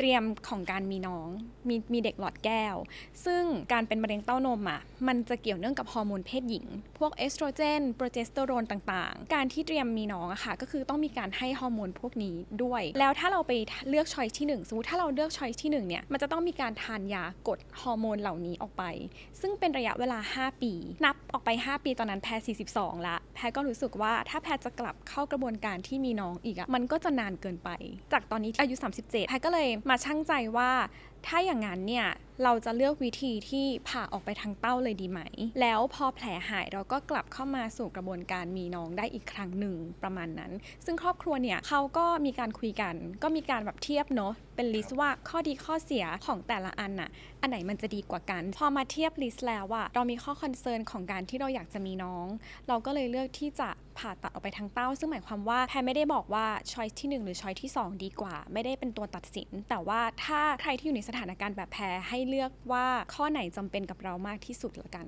เตรียมของการมีน้องมีมีเด็กหลอดแก้ว ซึ่งการเป็นมะเร็งเต้านมอะมันจะเกี่ยวเนื่องกับฮอร์โมนเพศหญิง พวกเอสโตรเจน โปรเจสเตอโรนต่างๆ การที่เตรียมมีน้องอะค่ะก็คือต้องมีการให้ฮอร์โมนพวกนี้ด้วย แล้วถ้าเราไปเลือกช้อยที่หนึ่งสมมติถ้าเราเลือกช้อยที่หนึ่งเนี่ย มันจะต้องมีการทานยากดฮอร์โมนเหล่านี้ออกไป ซึ่งเป็นระยะเวลา 5 ปี นับออกไป 5 ปีตอนนั้นแพร42 ละ แพรก็รู้สึกว่าถ้าแพรจะกลับเข้ากระบวนการที่มีน้องอีกอะมันก็จะนานเกินไป จากตอนนี้ที่อายุ 37 แพรก็เลยมาชั่งใจว่าถ้าอย่างนั้นเนี่ยเราจะเลือกวิธีที่ผ่าออกไปทางเต้าเลยดีไหม แล้วพอแผลหายเราก็กลับเข้ามาสู่กระบวนการมีน้องได้อีกครั้งหนึ่งประมาณนั้น ซึ่งครอบครัวเนี่ยเขาก็มีการคุยกัน ก็มีการแบบเทียบเนาะเป็นลิสต์ว่าข้อดีข้อเสียของแต่ละอันน่ะ อันไหนมันจะดีกว่ากัน พอมาเทียบลิสต์แล้วอะเรามีข้อคอนเซิร์นของการที่เราอยากจะมีน้อง เราก็เลยเลือกที่จะผ่าตัดออกไปทางเต้า ซึ่งหมายความว่าแพรไม่ได้บอกว่าช้อยที่ 1 หรือช้อยที่ 2 ดีกว่า ไม่ได้เป็นตัวตัดสิน แต่ว่าถ้าใครที่อยู่ในสถานการณ์แบบแพ้ให้เลือกว่าข้อไหนจำเป็นกับเรามากที่สุดละกัน